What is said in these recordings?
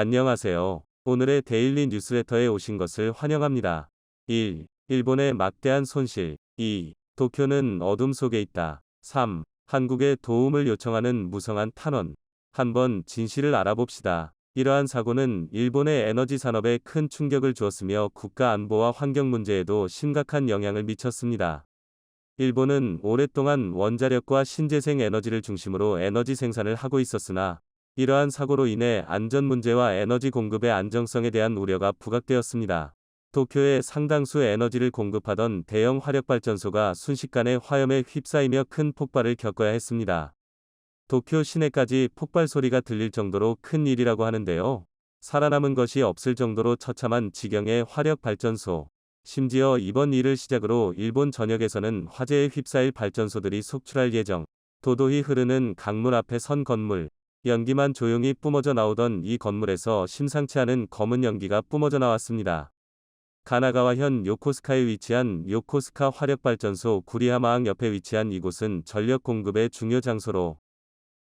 안녕하세요. 오늘의 데일리 뉴스레터에 오신 것을 환영합니다. 1. 일본의 막대한 손실. 2. 도쿄는 어둠 속에 있다. 3. 한국의 도움을 요청하는 무성한 탄원. 한번 진실을 알아봅시다. 이러한 사고는 일본의 에너지 산업에 큰 충격을 주었으며 국가 안보와 환경 문제에도 심각한 영향을 미쳤습니다. 일본은 오랫동안 원자력과 신재생 에너지를 중심으로 에너지 생산을 하고 있었으나 이러한 사고로 인해 안전 문제와 에너지 공급의 안정성에 대한 우려가 부각되었습니다. 도쿄에 상당수 에너지를 공급하던 대형 화력발전소가 순식간에 화염에 휩싸이며 큰 폭발을 겪어야 했습니다. 도쿄 시내까지 폭발 소리가 들릴 정도로 큰 일이라고 하는데요. 살아남은 것이 없을 정도로 처참한 지경의 화력발전소. 심지어 이번 일을 시작으로 일본 전역에서는 화재에 휩싸일 발전소들이 속출할 예정. 도도히 흐르는 강물 앞에 선 건물. 연기만 조용히 뿜어져 나오던 이 건물에서 심상치 않은 검은 연기가 뿜어져 나왔습니다. 가나가와 현 요코스카에 위치한 요코스카 화력발전소 구리하마항 옆에 위치한 이곳은 전력 공급의 중요 장소로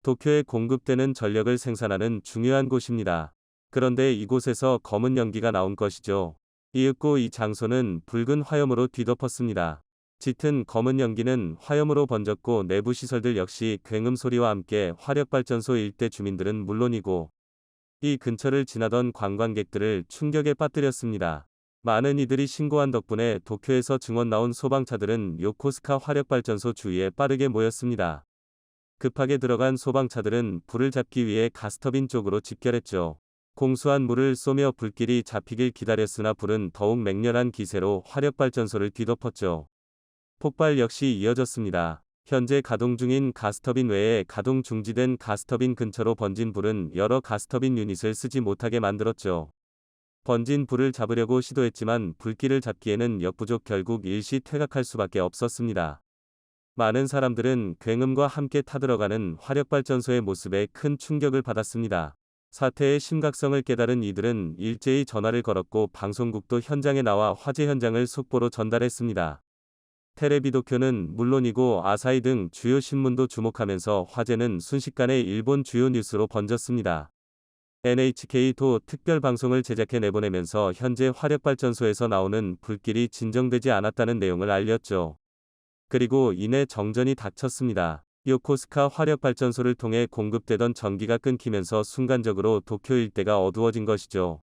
도쿄에 공급되는 전력을 생산하는 중요한 곳입니다. 그런데 이곳에서 검은 연기가 나온 것이죠. 이윽고 이 장소는 붉은 화염으로 뒤덮었습니다. 짙은 검은 연기는 화염으로 번졌고 내부 시설들 역시 굉음 소리와 함께 화력발전소 일대 주민들은 물론이고 이 근처를 지나던 관광객들을 충격에 빠뜨렸습니다. 많은 이들이 신고한 덕분에 도쿄에서 증원 나온 소방차들은 요코스카 화력발전소 주위에 빠르게 모였습니다. 급하게 들어간 소방차들은 불을 잡기 위해 가스터빈 쪽으로 집결했죠. 공수한 물을 쏘며 불길이 잡히길 기다렸으나 불은 더욱 맹렬한 기세로 화력발전소를 뒤덮었죠. 폭발 역시 이어졌습니다. 현재 가동 중인 가스터빈 외에 가동 중지된 가스터빈 근처로 번진 불은 여러 가스터빈 유닛을 쓰지 못하게 만들었죠. 번진 불을 잡으려고 시도했지만 불길을 잡기에는 역부족 결국 일시 퇴각할 수밖에 없었습니다. 많은 사람들은 굉음과 함께 타들어가는 화력발전소의 모습에 큰 충격을 받았습니다. 사태의 심각성을 깨달은 이들은 일제히 전화를 걸었고 방송국도 현장에 나와 화재 현장을 속보로 전달했습니다. 테레비 도쿄는 물론이고 아사히 등 주요 신문도 주목하면서 화제는 순식간에 일본 주요 뉴스로 번졌습니다. NHK도 특별 방송을 제작해 내보내면서 현재 화력발전소에서 나오는 불길이 진정되지 않았다는 내용을 알렸죠. 그리고 이내 정전이 닥쳤습니다. 요코스카 화력발전소를 통해 공급되던 전기가 끊기면서 순간적으로 도쿄 일대가 어두워진 것이죠.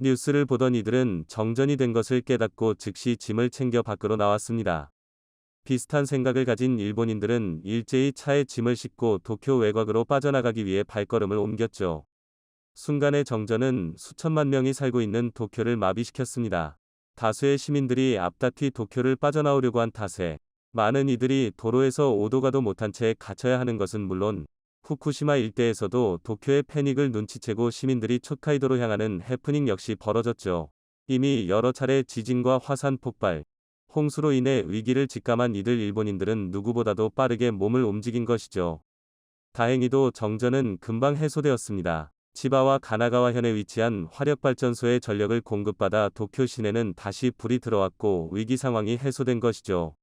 뉴스를 보던 이들은 정전이 된 것을 깨닫고 즉시 짐을 챙겨 밖으로 나왔습니다. 비슷한 생각을 가진 일본인들은 일제히 차에 짐을 싣고 도쿄 외곽으로 빠져나가기 위해 발걸음을 옮겼죠. 순간의 정전은 수천만 명이 살고 있는 도쿄를 마비시켰습니다. 다수의 시민들이 앞다튀 도쿄를 빠져나오려고 한 탓에 많은 이들이 도로에서 오도 가도 못한 채 갇혀야 하는 것은 물론 후쿠시마 일대에서도 도쿄의 패닉을 눈치채고 시민들이 촉카이도로 향하는 해프닝 역시 벌어졌죠. 이미 여러 차례 지진과 화산 폭발, 홍수로 인해 위기를 직감한 이들 일본인들은 누구보다도 빠르게 몸을 움직인 것이죠. 다행히도 정전은 금방 해소되었습니다. 치바와 가나가와 현에 위치한 화력발전소의 전력을 공급받아 도쿄 시내는 다시 불이 들어왔고 위기 상황이 해소된 것이죠.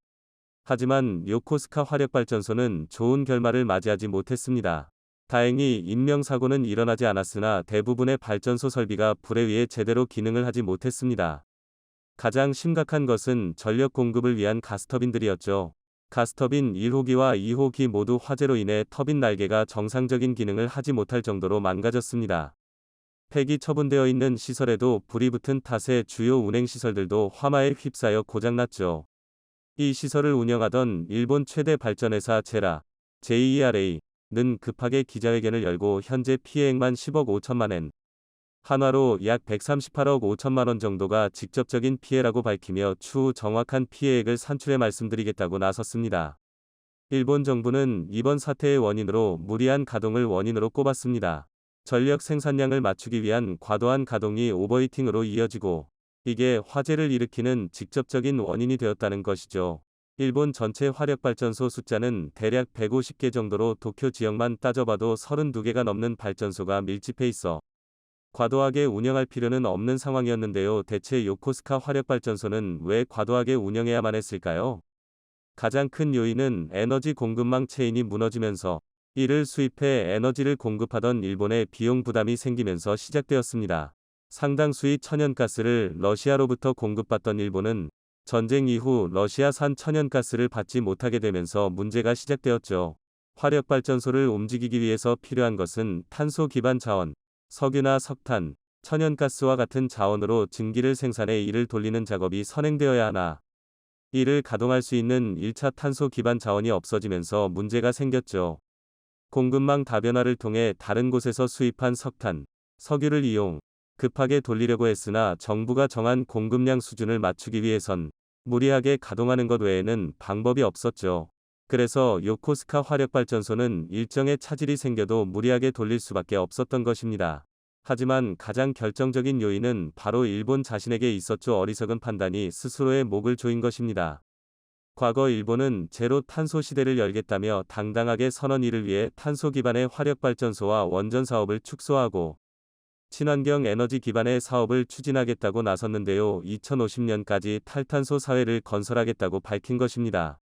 하지만 요코스카 화력발전소는 좋은 결말을 맞이하지 못했습니다. 다행히 인명사고는 일어나지 않았으나 대부분의 발전소 설비가 불에 의해 제대로 기능을 하지 못했습니다. 가장 심각한 것은 전력 공급을 위한 가스터빈들이었죠. 가스터빈 1호기와 2호기 모두 화재로 인해 터빈 날개가 정상적인 기능을 하지 못할 정도로 망가졌습니다. 폐기 처분되어 있는 시설에도 불이 붙은 탓에 주요 운행시설들도 화마에 휩싸여 고장났죠. 이 시설을 운영하던 일본 최대 발전회사 제라, JERA는 급하게 기자회견을 열고 현재 피해액만 10억 5천만 엔, 한화로 약 138억 5천만 원 정도가 직접적인 피해라고 밝히며 추후 정확한 피해액을 산출해 말씀드리겠다고 나섰습니다. 일본 정부는 이번 사태의 원인으로 무리한 가동을 원인으로 꼽았습니다. 전력 생산량을 맞추기 위한 과도한 가동이 오버히팅으로 이어지고 이게 화재를 일으키는 직접적인 원인이 되었다는 것이죠. 일본 전체 화력발전소 숫자는 대략 150개 정도로 도쿄 지역만 따져봐도 32개가 넘는 발전소가 밀집해 있어 과도하게 운영할 필요는 없는 상황이었는데요. 대체 요코스카 화력발전소는 왜 과도하게 운영해야만 했을까요? 가장 큰 요인은 에너지 공급망 체인이 무너지면서 이를 수입해 에너지를 공급하던 일본의 비용 부담이 생기면서 시작되었습니다. 상당수의 천연가스를 러시아로부터 공급받던 일본은 전쟁 이후 러시아산 천연가스를 받지 못하게 되면서 문제가 시작되었죠. 화력발전소를 움직이기 위해서 필요한 것은 탄소 기반 자원, 석유나 석탄, 천연가스와 같은 자원으로 증기를 생산해 이를 돌리는 작업이 선행되어야 하나. 이를 가동할 수 있는 1차 탄소 기반 자원이 없어지면서 문제가 생겼죠. 공급망 다변화를 통해 다른 곳에서 수입한 석탄, 석유를 이용, 급하게 돌리려고 했으나 정부가 정한 공급량 수준을 맞추기 위해선 무리하게 가동하는 것 외에는 방법이 없었죠. 그래서 요코스카 화력발전소는 일정의 차질이 생겨도 무리하게 돌릴 수밖에 없었던 것입니다. 하지만 가장 결정적인 요인은 바로 일본 자신에게 있었죠. 어리석은 판단이 스스로의 목을 조인 것입니다. 과거 일본은 제로 탄소 시대를 열겠다며 당당하게 선언 이를 위해 탄소 기반의 화력발전소와 원전 사업을 축소하고 친환경 에너지 기반의 사업을 추진하겠다고 나섰는데요. 2050년까지 탈탄소 사회를 건설하겠다고 밝힌 것입니다.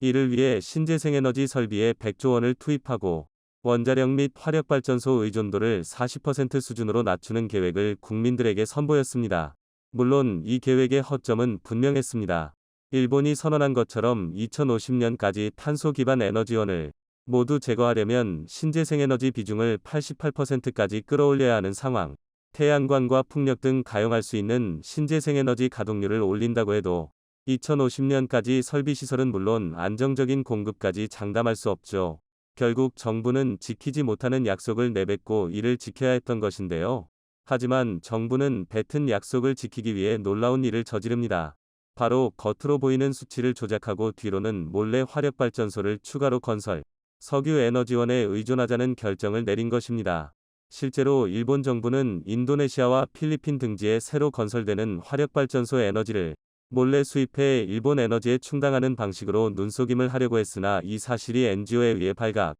이를 위해 신재생에너지 설비에 100조 원을 투입하고 원자력 및 화력발전소 의존도를 40% 수준으로 낮추는 계획을 국민들에게 선보였습니다. 물론 이 계획의 허점은 분명했습니다. 일본이 선언한 것처럼 2050년까지 탄소 기반 에너지원을 모두 제거하려면 신재생에너지 비중을 88%까지 끌어올려야 하는 상황. 태양광과 풍력 등 가용할 수 있는 신재생에너지 가동률을 올린다고 해도 2050년까지 설비시설은 물론 안정적인 공급까지 장담할 수 없죠. 결국 정부는 지키지 못하는 약속을 내뱉고 이를 지켜야 했던 것인데요. 하지만 정부는 뱉은 약속을 지키기 위해 놀라운 일을 저지릅니다. 바로 겉으로 보이는 수치를 조작하고 뒤로는 몰래 화력발전소를 추가로 건설, 석유 에너지원에 의존하자는 결정을 내린 것입니다. 실제로 일본 정부는 인도네시아와 필리핀 등지에 새로 건설되는 화력발전소 에너지를 몰래 수입해 일본 에너지에 충당하는 방식으로 눈속임을 하려고 했으나 이 사실이 NGO에 의해 발각.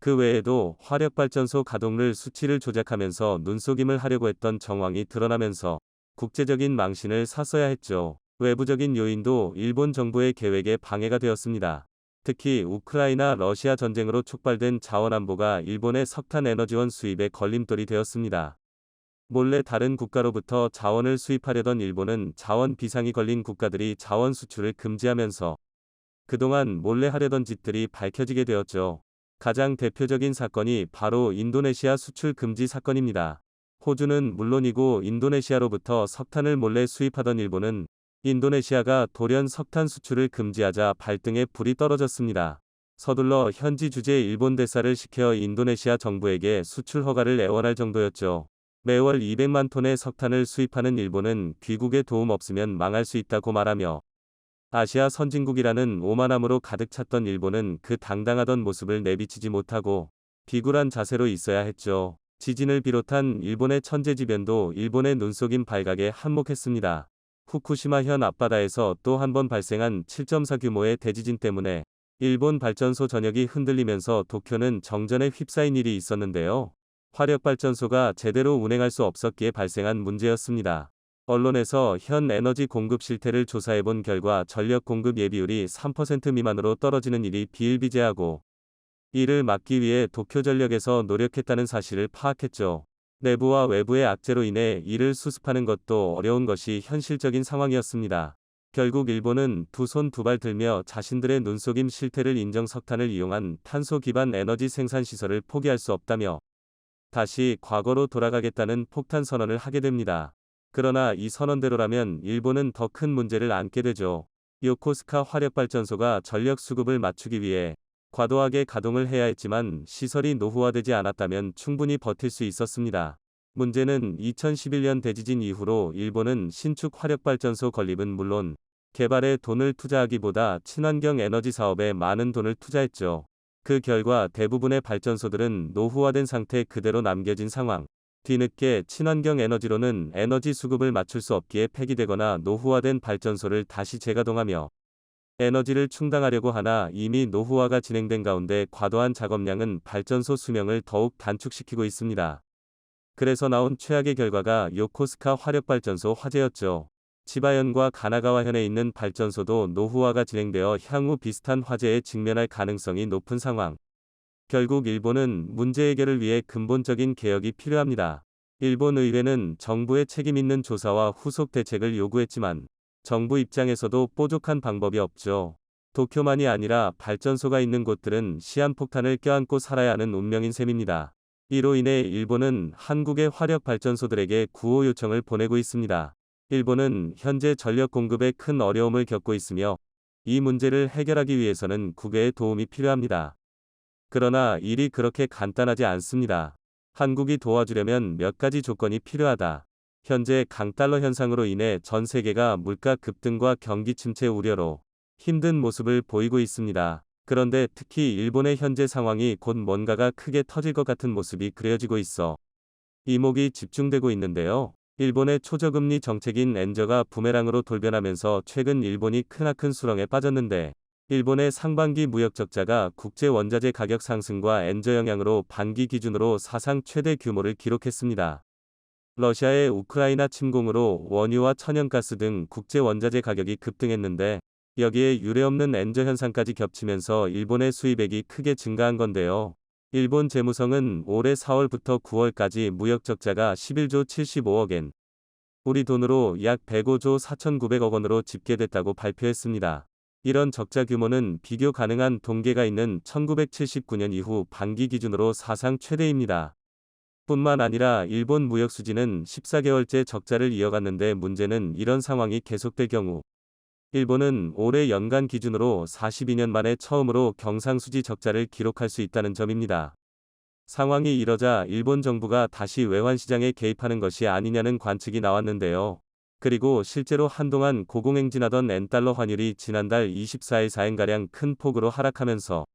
그 외에도 화력발전소 가동률 수치를 조작하면서 눈속임을 하려고 했던 정황이 드러나면서 국제적인 망신을 샀어야 했죠. 외부적인 요인도 일본 정부의 계획에 방해가 되었습니다. 특히 우크라이나 러시아 전쟁으로 촉발된 자원안보가 일본의 석탄 에너지원 수입에 걸림돌이 되었습니다. 몰래 다른 국가로부터 자원을 수입하려던 일본은 자원 비상이 걸린 국가들이 자원 수출을 금지하면서 그동안 몰래 하려던 짓들이 밝혀지게 되었죠. 가장 대표적인 사건이 바로 인도네시아 수출 금지 사건입니다. 호주는 물론이고 인도네시아로부터 석탄을 몰래 수입하던 일본은 인도네시아가 돌연 석탄 수출을 금지하자 발등에 불이 떨어졌습니다. 서둘러 현지 주재 일본 대사를 시켜 인도네시아 정부에게 수출 허가를 애원할 정도였죠. 매월 200만 톤의 석탄을 수입하는 일본은 귀국의 도움 없으면 망할 수 있다고 말하며 아시아 선진국이라는 오만함으로 가득 찼던 일본은 그 당당하던 모습을 내비치지 못하고 비굴한 자세로 있어야 했죠. 지진을 비롯한 일본의 천재지변도 일본의 눈속임 발각에 한몫했습니다. 후쿠시마현 앞바다에서 또 한 번 발생한 7.4 규모의 대지진 때문에 일본 발전소 전역이 흔들리면서 도쿄는 정전에 휩싸인 일이 있었는데요. 화력발전소가 제대로 운행할 수 없었기에 발생한 문제였습니다. 언론에서 현 에너지 공급 실태를 조사해 본 결과 전력 공급 예비율이 3% 미만으로 떨어지는 일이 비일비재하고 이를 막기 위해 도쿄전력에서 노력했다는 사실을 파악했죠. 내부와 외부의 악재로 인해 이를 수습하는 것도 어려운 것이 현실적인 상황이었습니다. 결국 일본은 두 손 두 발 들며 자신들의 눈속임 실태를 인정 석탄을 이용한 탄소 기반 에너지 생산 시설을 포기할 수 없다며 다시 과거로 돌아가겠다는 폭탄 선언을 하게 됩니다. 그러나 이 선언대로라면 일본은 더 큰 문제를 안게 되죠. 요코스카 화력발전소가 전력 수급을 맞추기 위해 과도하게 가동을 해야 했지만 시설이 노후화되지 않았다면 충분히 버틸 수 있었습니다. 문제는 2011년 대지진 이후로 일본은 신축 화력발전소 건립은 물론 개발에 돈을 투자하기보다 친환경 에너지 사업에 많은 돈을 투자했죠. 그 결과 대부분의 발전소들은 노후화된 상태 그대로 남겨진 상황. 뒤늦게 친환경 에너지로는 에너지 수급을 맞출 수 없기에 폐기되거나 노후화된 발전소를 다시 재가동하며 에너지를 충당하려고 하나 이미 노후화가 진행된 가운데 과도한 작업량은 발전소 수명을 더욱 단축시키고 있습니다. 그래서 나온 최악의 결과가 요코스카 화력발전소 화재였죠. 지바현과 가나가와현에 있는 발전소도 노후화가 진행되어 향후 비슷한 화재에 직면할 가능성이 높은 상황. 결국 일본은 문제 해결을 위해 근본적인 개혁이 필요합니다. 일본 의회는 정부의 책임 있는 조사와 후속 대책을 요구했지만 정부 입장에서도 뾰족한 방법이 없죠. 도쿄만이 아니라 발전소가 있는 곳들은 시한폭탄을 껴안고 살아야 하는 운명인 셈입니다. 이로 인해 일본은 한국의 화력 발전소들에게 구호 요청을 보내고 있습니다. 일본은 현재 전력 공급에 큰 어려움을 겪고 있으며 이 문제를 해결하기 위해서는 국외의 도움이 필요합니다. 그러나 일이 그렇게 간단하지 않습니다. 한국이 도와주려면 몇 가지 조건이 필요하다. 현재 강달러 현상으로 인해 전 세계가 물가 급등과 경기 침체 우려로 힘든 모습을 보이고 있습니다. 그런데 특히 일본의 현재 상황이 곧 뭔가가 크게 터질 것 같은 모습이 그려지고 있어 이목이 집중되고 있는데요. 일본의 초저금리 정책인 엔저가 부메랑으로 돌변하면서 최근 일본이 크나큰 수렁에 빠졌는데 일본의 상반기 무역 적자가 국제 원자재 가격 상승과 엔저 영향으로 반기 기준으로 사상 최대 규모를 기록했습니다. 러시아의 우크라이나 침공으로 원유와 천연가스 등 국제 원자재 가격이 급등했는데 여기에 유례없는 엔저 현상까지 겹치면서 일본의 수입액이 크게 증가한 건데요. 일본 재무성은 올해 4월부터 9월까지 무역 적자가 11조 75억 엔, 우리 돈으로 약 105조 4,900억 원으로 집계됐다고 발표했습니다. 이런 적자 규모는 비교 가능한 동계가 있는 1979년 이후 반기 기준으로 사상 최대입니다. 뿐만 아니라 일본 무역 수지는 14개월째 적자를 이어갔는데 문제는 이런 상황이 계속될 경우 일본은 올해 연간 기준으로 42년 만에 처음으로 경상수지 적자를 기록할 수 있다는 점입니다. 상황이 이러자 일본 정부가 다시 외환시장에 개입하는 것이 아니냐는 관측이 나왔는데요. 그리고 실제로 한동안 고공행진하던 엔달러 환율이 지난달 24일 4엔가량 큰 폭으로 하락하면서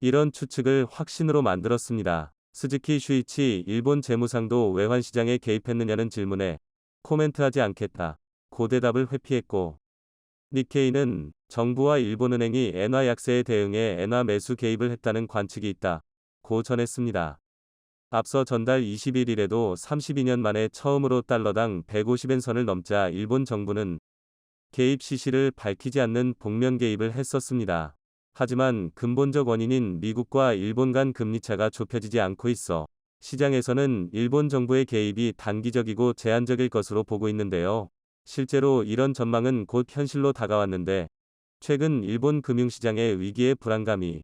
이런 추측을 확신으로 만들었습니다. 스즈키 슈이치 일본 재무상도 외환시장에 개입했느냐는 질문에 코멘트하지 않겠다. 고 대답을 회피했고 니케이는 정부와 일본은행이 엔화 약세에 대응해 엔화 매수 개입을 했다는 관측이 있다. 고 전했습니다. 앞서 전달 21일에도 32년 만에 처음으로 달러당 150엔 선을 넘자 일본 정부는 개입 시시를 밝히지 않는 복면 개입을 했었습니다. 하지만 근본적 원인인 미국과 일본 간 금리차가 좁혀지지 않고 있어 시장에서는 일본 정부의 개입이 단기적이고 제한적일 것으로 보고 있는데요. 실제로 이런 전망은 곧 현실로 다가왔는데 최근 일본 금융시장의 위기의 불안감이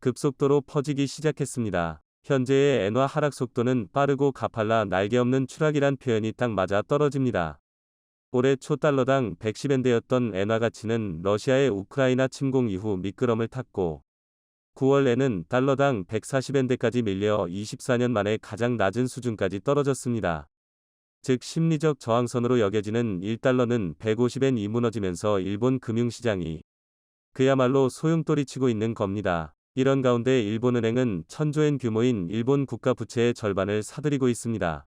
급속도로 퍼지기 시작했습니다. 현재의 엔화 하락 속도는 빠르고 가팔라 날개 없는 추락이란 표현이 딱 맞아 떨어집니다. 올해 초 달러당 110엔대였던 엔화 가치는 러시아의 우크라이나 침공 이후 미끄럼을 탔고 9월에는 달러당 140엔대까지 밀려 24년 만에 가장 낮은 수준까지 떨어졌습니다. 즉 심리적 저항선으로 여겨지는 1달러는 150엔이 무너지면서 일본 금융시장이 그야말로 소용돌이 치고 있는 겁니다. 이런 가운데 일본은행은 천조엔 규모인 일본 국가 부채의 절반을 사들이고 있습니다.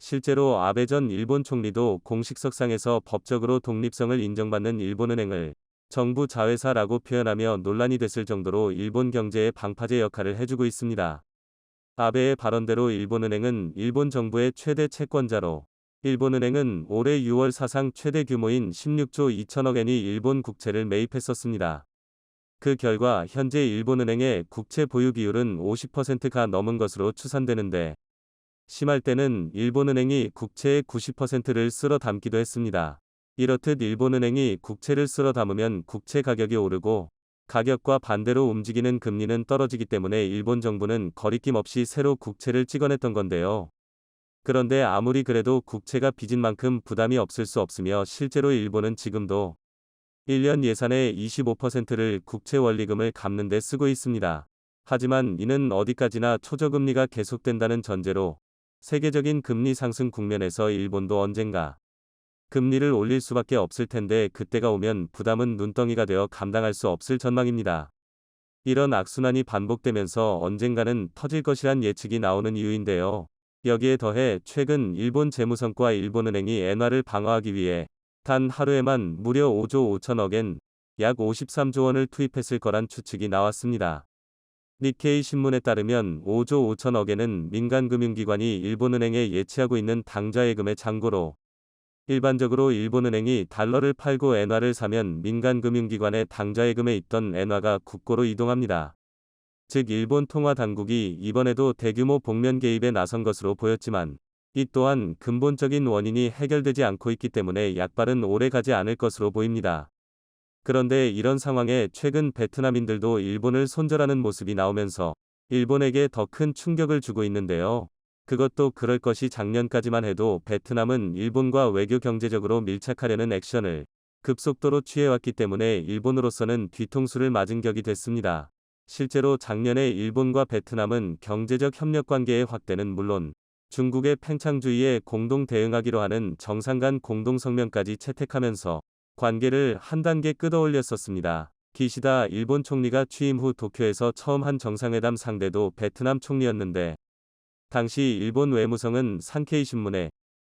실제로 아베 전 일본 총리도 공식석상에서 법적으로 독립성을 인정받는 일본은행을 정부 자회사라고 표현하며 논란이 됐을 정도로 일본 경제의 방파제 역할을 해주고 있습니다. 아베의 발언대로 일본은행은 일본 정부의 최대 채권자로 일본은행은 올해 6월 사상 최대 규모인 16조 2천억 엔이 일본 국채를 매입했었습니다. 그 결과 현재 일본은행의 국채 보유 비율은 50%가 넘은 것으로 추산되는데 심할 때는 일본은행이 국채의 90%를 쓸어 담기도 했습니다. 이렇듯 일본은행이 국채를 쓸어 담으면 국채 가격이 오르고 가격과 반대로 움직이는 금리는 떨어지기 때문에 일본 정부는 거리낌 없이 새로 국채를 찍어냈던 건데요. 그런데 아무리 그래도 국채가 빚은 만큼 부담이 없을 수 없으며 실제로 일본은 지금도 1년 예산의 25%를 국채 원리금을 갚는 데 쓰고 있습니다. 하지만 이는 어디까지나 초저금리가 계속된다는 전제로 세계적인 금리 상승 국면에서 일본도 언젠가 금리를 올릴 수밖에 없을 텐데 그때가 오면 부담은 눈덩이가 되어 감당할 수 없을 전망입니다. 이런 악순환이 반복되면서 언젠가는 터질 것이란 예측이 나오는 이유인데요. 여기에 더해 최근 일본 재무성과 일본은행이 엔화를 방어하기 위해 단 하루에만 무려 5조 5천억엔 약 53조 원을 투입했을 거란 추측이 나왔습니다. 니케이 신문에 따르면 5조 5천억엔은 민간 금융기관이 일본은행에 예치하고 있는 당좌예금의 잔고로 일반적으로 일본은행이 달러를 팔고 엔화를 사면 민간 금융기관의 당좌예금에 있던 엔화가 국고로 이동합니다. 즉 일본 통화 당국이 이번에도 대규모 복면 개입에 나선 것으로 보였지만 이 또한 근본적인 원인이 해결되지 않고 있기 때문에 약발은 오래 가지 않을 것으로 보입니다. 그런데 이런 상황에 최근 베트남인들도 일본을 손절하는 모습이 나오면서 일본에게 더 큰 충격을 주고 있는데요. 그것도 그럴 것이 작년까지만 해도 베트남은 일본과 외교 경제적으로 밀착하려는 액션을 급속도로 취해왔기 때문에 일본으로서는 뒤통수를 맞은 격이 됐습니다. 실제로 작년에 일본과 베트남은 경제적 협력 관계의 확대는 물론 중국의 팽창주의에 공동 대응하기로 하는 정상 간 공동성명까지 채택하면서 관계를 한 단계 끌어올렸었습니다. 기시다 일본 총리가 취임 후 도쿄에서 처음 한 정상회담 상대도 베트남 총리였는데 당시 일본 외무성은 산케이 신문에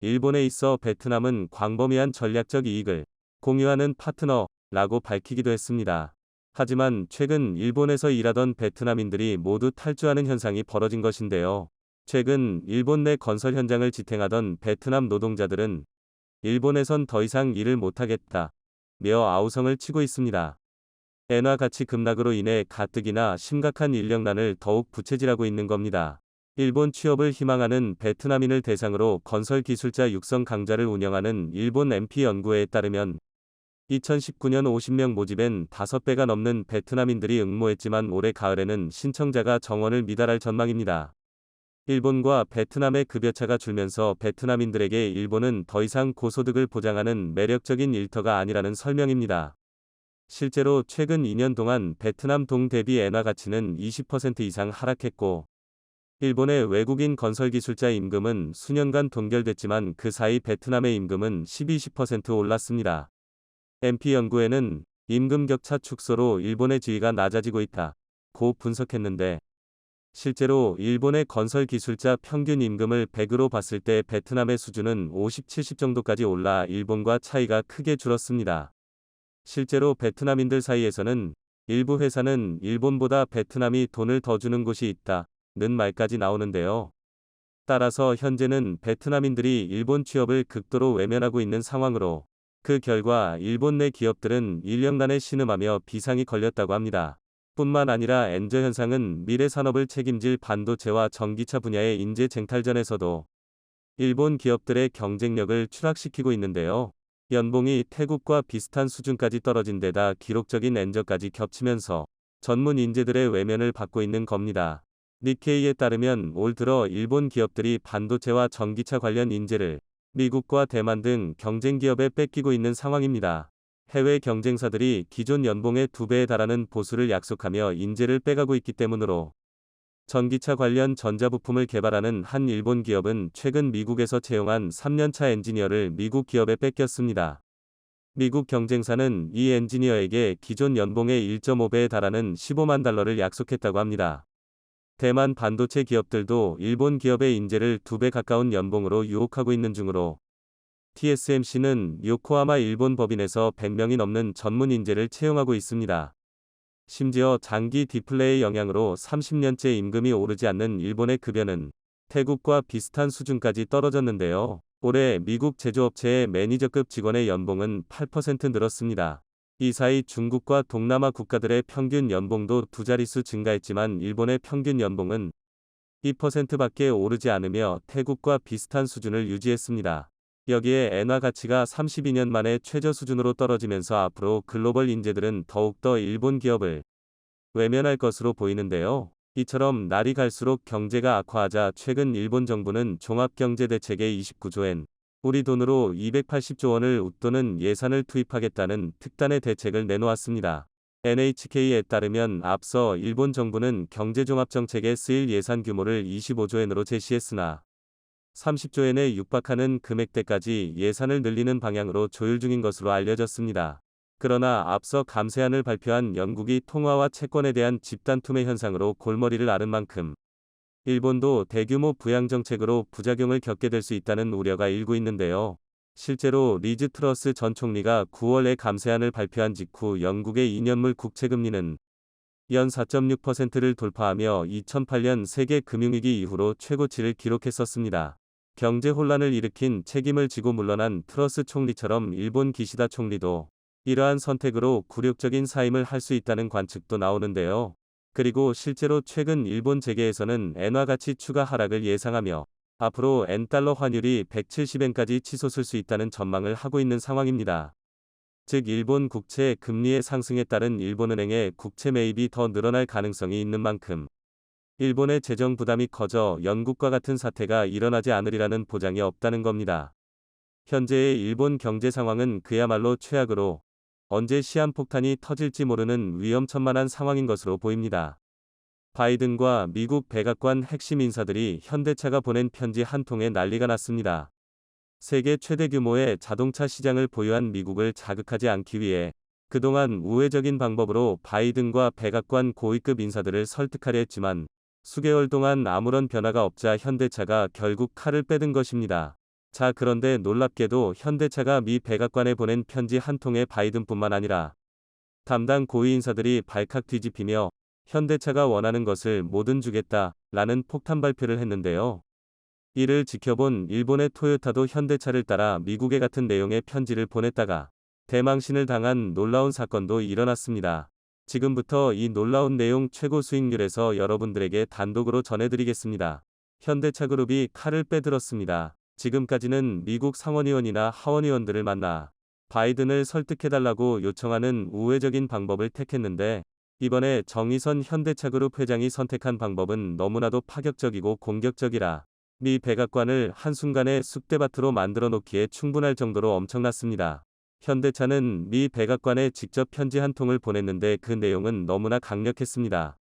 일본에 있어 베트남은 광범위한 전략적 이익을 공유하는 파트너라고 밝히기도 했습니다. 하지만 최근 일본에서 일하던 베트남인들이 모두 탈주하는 현상이 벌어진 것인데요. 최근 일본 내 건설 현장을 지탱하던 베트남 노동자들은 일본에선 더 이상 일을 못하겠다. 며 아우성을 치고 있습니다. 엔화 가치 급락으로 인해 가뜩이나 심각한 인력난을 더욱 부채질하고 있는 겁니다. 일본 취업을 희망하는 베트남인을 대상으로 건설 기술자 육성 강좌를 운영하는 일본 MP 연구회에 따르면 2019년 50명 모집엔 5배가 넘는 베트남인들이 응모했지만 올해 가을에는 신청자가 정원을 미달할 전망입니다. 일본과 베트남의 급여차가 줄면서 베트남인들에게 일본은 더 이상 고소득을 보장하는 매력적인 일터가 아니라는 설명입니다. 실제로 최근 2년 동안 베트남 동 대비 엔화 가치는 20% 이상 하락했고 일본의 외국인 건설 기술자 임금은 수년간 동결됐지만 그 사이 베트남의 임금은 12-20% 올랐습니다. MP 연구에는 임금 격차 축소로 일본의 지위가 낮아지고 있다. 고 분석했는데 실제로 일본의 건설 기술자 평균 임금을 100으로 봤을 때 베트남의 수준은 50, 70 정도까지 올라 일본과 차이가 크게 줄었습니다. 실제로 베트남인들 사이에서는 일부 회사는 일본보다 베트남이 돈을 더 주는 곳이 있다. 는 말까지 나오는데요. 따라서 현재는 베트남인들이 일본 취업을 극도로 외면하고 있는 상황으로 그 결과 일본 내 기업들은 인력난에 신음하며 비상이 걸렸다고 합니다. 뿐만 아니라 엔저 현상은 미래 산업을 책임질 반도체와 전기차 분야의 인재 쟁탈전에서도 일본 기업들의 경쟁력을 추락시키고 있는데요. 연봉이 태국과 비슷한 수준까지 떨어진 데다 기록적인 엔저까지 겹치면서 전문 인재들의 외면을 받고 있는 겁니다. 니케이에 따르면 올 들어 일본 기업들이 반도체와 전기차 관련 인재를 미국과 대만 등 경쟁 기업에 뺏기고 있는 상황입니다. 해외 경쟁사들이 기존 연봉의 두 배에 달하는 보수를 약속하며 인재를 빼가고 있기 때문으로 전기차 관련 전자부품을 개발하는 한 일본 기업은 최근 미국에서 채용한 3년차 엔지니어를 미국 기업에 뺏겼습니다. 미국 경쟁사는 이 엔지니어에게 기존 연봉의 1.5배에 달하는 15만 달러를 약속했다고 합니다. 대만 반도체 기업들도 일본 기업의 인재를 두배 가까운 연봉으로 유혹하고 있는 중으로 TSMC는 요코하마 일본 법인에서 100명이 넘는 전문 인재를 채용하고 있습니다. 심지어 장기 디플레이 영향으로 30년째 임금이 오르지 않는 일본의 급여는 태국과 비슷한 수준까지 떨어졌는데요. 올해 미국 제조업체의 매니저급 직원의 연봉은 8% 늘었습니다. 이 사이 중국과 동남아 국가들의 평균 연봉도 두 자릿수 증가했지만 일본의 평균 연봉은 2%밖에 오르지 않으며 태국과 비슷한 수준을 유지했습니다. 여기에 엔화 가치가 32년 만에 최저 수준으로 떨어지면서 앞으로 글로벌 인재들은 더욱더 일본 기업을 외면할 것으로 보이는데요. 이처럼 날이 갈수록 경제가 악화하자 최근 일본 정부는 종합경제대책에 29조엔 우리 돈으로 280조 원을 웃도는 예산을 투입하겠다는 특단의 대책을 내놓았습니다. NHK에 따르면 앞서 일본 정부는 경제종합정책에 쓰일 예산 규모를 25조엔으로 제시했으나 30조엔에 육박하는 금액대까지 예산을 늘리는 방향으로 조율 중인 것으로 알려졌습니다. 그러나 앞서 감세안을 발표한 영국이 통화와 채권에 대한 집단 투매 현상으로 골머리를 앓은 만큼 일본도 대규모 부양 정책으로 부작용을 겪게 될 수 있다는 우려가 일고 있는데요. 실제로 리즈 트러스 전 총리가 9월에 감세안을 발표한 직후 영국의 2년물 국채 금리는 연 4.6%를 돌파하며 2008년 세계 금융위기 이후로 최고치를 기록했었습니다. 경제 혼란을 일으킨 책임을 지고 물러난 트러스 총리처럼 일본 기시다 총리도 이러한 선택으로 굴욕적인 사임을 할 수 있다는 관측도 나오는데요. 그리고 실제로 최근 일본 재계에서는 엔화 가치 추가 하락을 예상하며 앞으로 엔달러 환율이 170엔까지 치솟을 수 있다는 전망을 하고 있는 상황입니다. 즉 일본 국채 금리의 상승에 따른 일본은행의 국채 매입이 더 늘어날 가능성이 있는 만큼 일본의 재정 부담이 커져 영국과 같은 사태가 일어나지 않으리라는 보장이 없다는 겁니다. 현재의 일본 경제 상황은 그야말로 최악으로 언제 시한폭탄이 터질지 모르는 위험천만한 상황인 것으로 보입니다. 바이든과 미국 백악관 핵심 인사들이 현대차가 보낸 편지 한 통에 난리가 났습니다. 세계 최대 규모의 자동차 시장을 보유한 미국을 자극하지 않기 위해 그동안 우회적인 방법으로 바이든과 백악관 고위급 인사들을 설득하려 했지만 수개월 동안 아무런 변화가 없자 현대차가 결국 칼을 빼든 것입니다. 자 그런데 놀랍게도 현대차가 미 백악관에 보낸 편지 한 통에 바이든뿐만 아니라 담당 고위 인사들이 발칵 뒤집히며 현대차가 원하는 것을 뭐든 주겠다 라는 폭탄 발표를 했는데요. 이를 지켜본 일본의 토요타도 현대차를 따라 미국에 같은 내용의 편지를 보냈다가 대망신을 당한 놀라운 사건도 일어났습니다. 지금부터 이 놀라운 내용 최고 수익률에서 여러분들에게 단독으로 전해드리겠습니다. 현대차 그룹이 칼을 빼들었습니다. 지금까지는 미국 상원의원이나 하원의원들을 만나 바이든을 설득해달라고 요청하는 우회적인 방법을 택했는데 이번에 정의선 현대차그룹 회장이 선택한 방법은 너무나도 파격적이고 공격적이라 미 백악관을 한순간에 쑥대밭으로 만들어 놓기에 충분할 정도로 엄청났습니다. 현대차는 미 백악관에 직접 편지 한 통을 보냈는데 그 내용은 너무나 강력했습니다.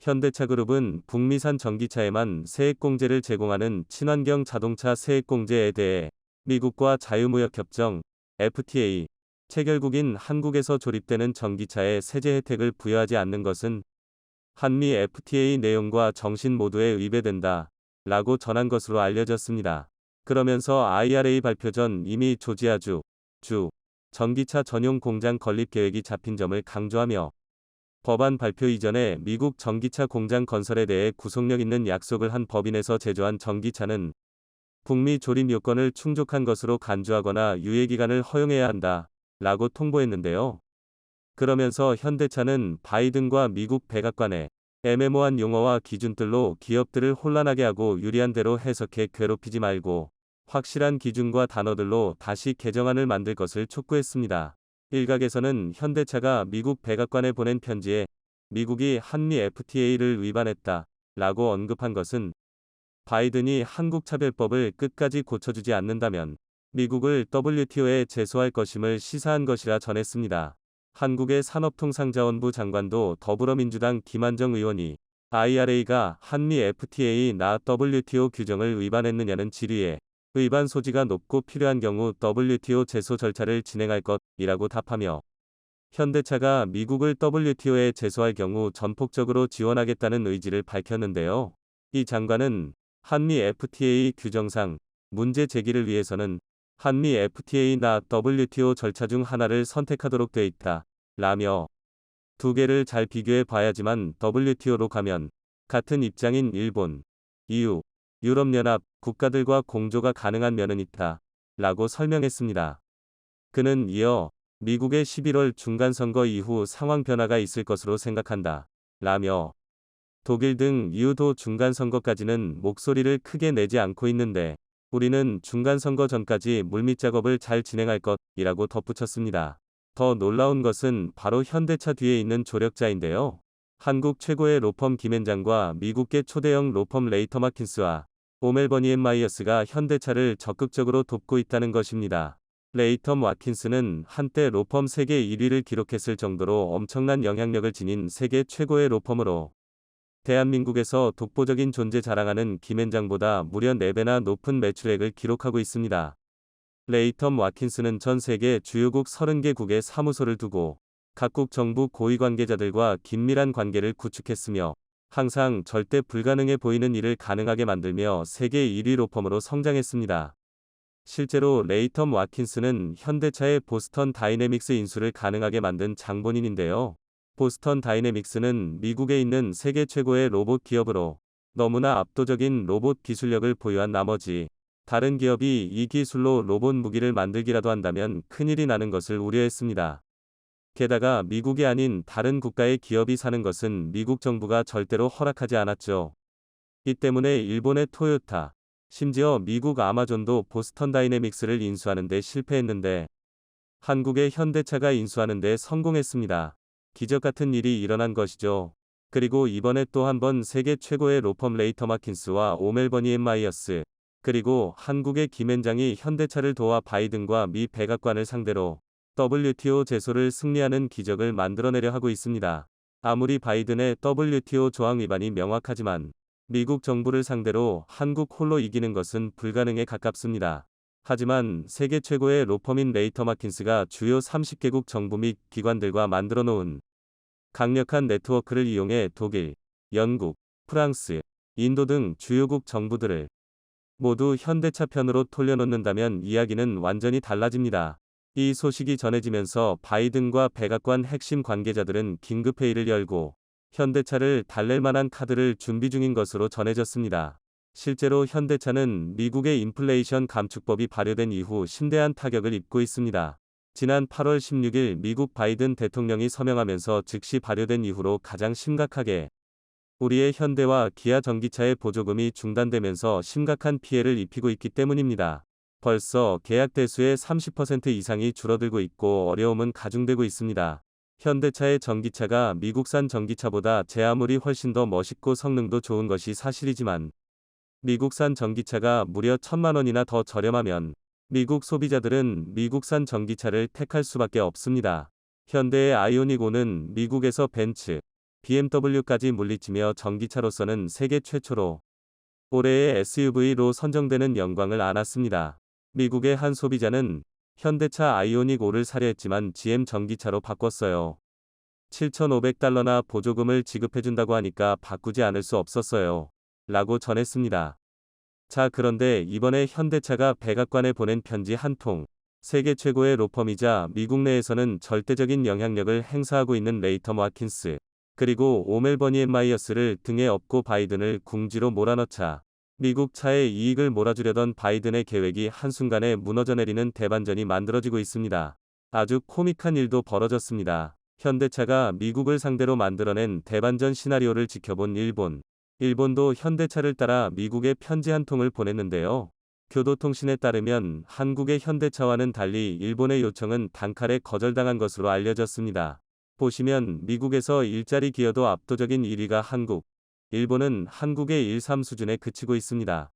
현대차 그룹은 북미산 전기차에만 세액공제를 제공하는 친환경 자동차 세액공제에 대해 미국과 자유무역협정 FTA 체결국인 한국에서 조립되는 전기차에 세제 혜택을 부여하지 않는 것은 한미 FTA 내용과 정신 모두에 위배된다. 라고 전한 것으로 알려졌습니다. 그러면서 IRA 발표 전 이미 조지아주, 주, 전기차 전용 공장 건립 계획이 잡힌 점을 강조하며 법안 발표 이전에 미국 전기차 공장 건설에 대해 구속력 있는 약속을 한 법인에서 제조한 전기차는 북미 조립 요건을 충족한 것으로 간주하거나 유예기간을 허용해야 한다. 라고 통보했는데요. 그러면서 현대차는 바이든과 미국 백악관에 애매모호한 용어와 기준들로 기업들을 혼란하게 하고 유리한 대로 해석해 괴롭히지 말고 확실한 기준과 단어들로 다시 개정안을 만들 것을 촉구했습니다. 일각에서는 현대차가 미국 백악관에 보낸 편지에 미국이 한미 FTA를 위반했다 라고 언급한 것은 바이든이 한국차별법을 끝까지 고쳐주지 않는다면 미국을 WTO에 제소할 것임을 시사한 것이라 전했습니다. 한국의 산업통상자원부 장관도 더불어민주당 김한정 의원이 IRA가 한미 FTA 나 WTO 규정을 위반했느냐는 질의에 위반 소지가 높고 필요한 경우 WTO 제소 절차를 진행할 것이라고 답하며 현대차가 미국을 WTO에 제소할 경우 전폭적으로 지원하겠다는 의지를 밝혔는데요. 이 장관은 한미 FTA 규정상 문제 제기를 위해서는 한미 FTA나 WTO 절차 중 하나를 선택하도록 돼 있다. 라며 두 개를 잘 비교해 봐야지만 WTO로 가면 같은 입장인 일본, EU, 유럽연합 국가들과 공조가 가능한 면은 있다. 라고 설명했습니다. 그는 이어 미국의 11월 중간선거 이후 상황 변화가 있을 것으로 생각한다. 라며 독일 등 EU도 중간선거까지는 목소리를 크게 내지 않고 있는데 우리는 중간선거 전까지 물밑 작업을 잘 진행할 것이라고 덧붙였습니다. 더 놀라운 것은 바로 현대차 뒤에 있는 조력자인데요. 한국 최고의 로펌 김앤장과 미국계 초대형 로펌 레이터 마킨스와 오멜버니 앤 마이어스가 현대차를 적극적으로 돕고 있다는 것입니다. 레이텀 와킨스는 한때 로펌 세계 1위를 기록했을 정도로 엄청난 영향력을 지닌 세계 최고의 로펌으로 대한민국에서 독보적인 존재 자랑하는 김앤장보다 무려 4배나 높은 매출액을 기록하고 있습니다. 레이텀 와킨스는 전 세계 주요국 30개국에 사무소를 두고 각국 정부 고위 관계자들과 긴밀한 관계를 구축했으며 항상 절대 불가능해 보이는 일을 가능하게 만들며 세계 1위 로펌으로 성장했습니다. 실제로 레이텀 와킨스는 현대차의 보스턴 다이내믹스 인수를 가능하게 만든 장본인인데요. 보스턴 다이내믹스는 미국에 있는 세계 최고의 로봇 기업으로 너무나 압도적인 로봇 기술력을 보유한 나머지 다른 기업이 이 기술로 로봇 무기를 만들기라도 한다면 큰일이 나는 것을 우려했습니다. 게다가 미국이 아닌 다른 국가의 기업이 사는 것은 미국 정부가 절대로 허락하지 않았죠. 이 때문에 일본의 토요타, 심지어 미국 아마존도 보스턴 다이내믹스를 인수하는데 실패했는데 한국의 현대차가 인수하는데 성공했습니다. 기적 같은 일이 일어난 것이죠. 그리고 이번에 또 한 번 세계 최고의 로펌 레이터 마킨스와 오멜버니 엠마이어스, 그리고 한국의 김앤장이 현대차를 도와 바이든과 미 백악관을 상대로 WTO 제소를 승리하는 기적을 만들어내려 하고 있습니다. 아무리 바이든의 WTO 조항 위반이 명확하지만 미국 정부를 상대로 한국 홀로 이기는 것은 불가능에 가깝습니다. 하지만 세계 최고의 로펌인 레이터 마킨스가 주요 30개국 정부 및 기관들과 만들어 놓은 강력한 네트워크를 이용해 독일, 영국, 프랑스, 인도 등 주요국 정부들을 모두 현대차 편으로 돌려놓는다면 이야기는 완전히 달라집니다. 이 소식이 전해지면서 바이든과 백악관 핵심 관계자들은 긴급회의를 열고 현대차를 달랠 만한 카드를 준비 중인 것으로 전해졌습니다. 실제로 현대차는 미국의 인플레이션 감축법이 발효된 이후 심대한 타격을 입고 있습니다. 지난 8월 16일 미국 바이든 대통령이 서명하면서 즉시 발효된 이후로 가장 심각하게 우리의 현대와 기아 전기차의 보조금이 중단되면서 심각한 피해를 입히고 있기 때문입니다. 벌써 계약 대수의 30% 이상이 줄어들고 있고 어려움은 가중되고 있습니다. 현대차의 전기차가 미국산 전기차보다 제 아무리 훨씬 더 멋있고 성능도 좋은 것이 사실이지만 미국산 전기차가 무려 천만 원이나 더 저렴하면 미국 소비자들은 미국산 전기차를 택할 수밖에 없습니다. 현대의 아이오닉 5는 미국에서 벤츠, BMW까지 물리치며 전기차로서는 세계 최초로 올해의 SUV로 선정되는 영광을 안았습니다. 미국의 한 소비자는 현대차 아이오닉 5를 사려 했지만 GM 전기차로 바꿨어요. 7,500달러나 보조금을 지급해준다고 하니까 바꾸지 않을 수 없었어요. 라고 전했습니다. 자, 그런데 이번에 현대차가 백악관에 보낸 편지 한 통. 세계 최고의 로펌이자 미국 내에서는 절대적인 영향력을 행사하고 있는 레이터 마킨스, 그리고 오멜버니 엠마이어스를 등에 업고 바이든을 궁지로 몰아넣자 미국 차의 이익을 몰아주려던 바이든의 계획이 한순간에 무너져 내리는 대반전이 만들어지고 있습니다. 아주 코믹한 일도 벌어졌습니다. 현대차가 미국을 상대로 만들어낸 대반전 시나리오를 지켜본 일본. 일본도 현대차를 따라 미국에 편지 한 통을 보냈는데요. 교도통신에 따르면 한국의 현대차와는 달리 일본의 요청은 단칼에 거절당한 것으로 알려졌습니다. 보시면 미국에서 일자리 기여도 압도적인 1위가 한국, 일본은 한국의 1, 3 수준에 그치고 있습니다.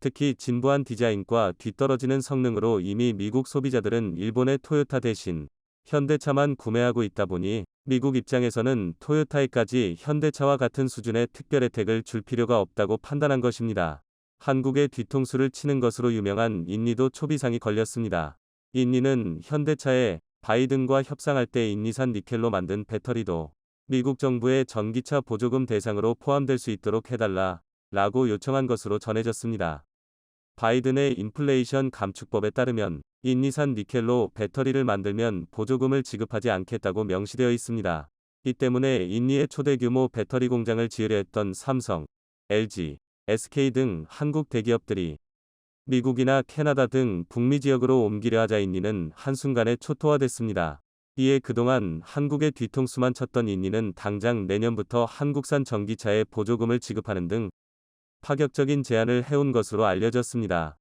특히 진부한 디자인과 뒤떨어지는 성능으로 이미 미국 소비자들은 일본의 토요타 대신 현대차만 구매하고 있다 보니 미국 입장에서는 토요타에까지 현대차와 같은 수준의 특별 혜택을 줄 필요가 없다고 판단한 것입니다. 한국의 뒤통수를 치는 것으로 유명한 인니도 초비상이 걸렸습니다. 인니는 현대차에 바이든과 협상할 때 인니산 니켈로 만든 배터리도 미국 정부의 전기차 보조금 대상으로 포함될 수 있도록 해달라 라고 요청한 것으로 전해졌습니다. 바이든의 인플레이션 감축법에 따르면 인니산 니켈로 배터리를 만들면 보조금을 지급하지 않겠다고 명시되어 있습니다. 이 때문에 인니의 초대 규모 배터리 공장을 지으려 했던 삼성, LG, SK 등 한국 대기업들이 미국이나 캐나다 등 북미 지역으로 옮기려 하자 인니는 한순간에 초토화됐습니다. 이에 그동안 한국의 뒤통수만 쳤던 인니는 당장 내년부터 한국산 전기차에 보조금을 지급하는 등 파격적인 제안을 해온 것으로 알려졌습니다.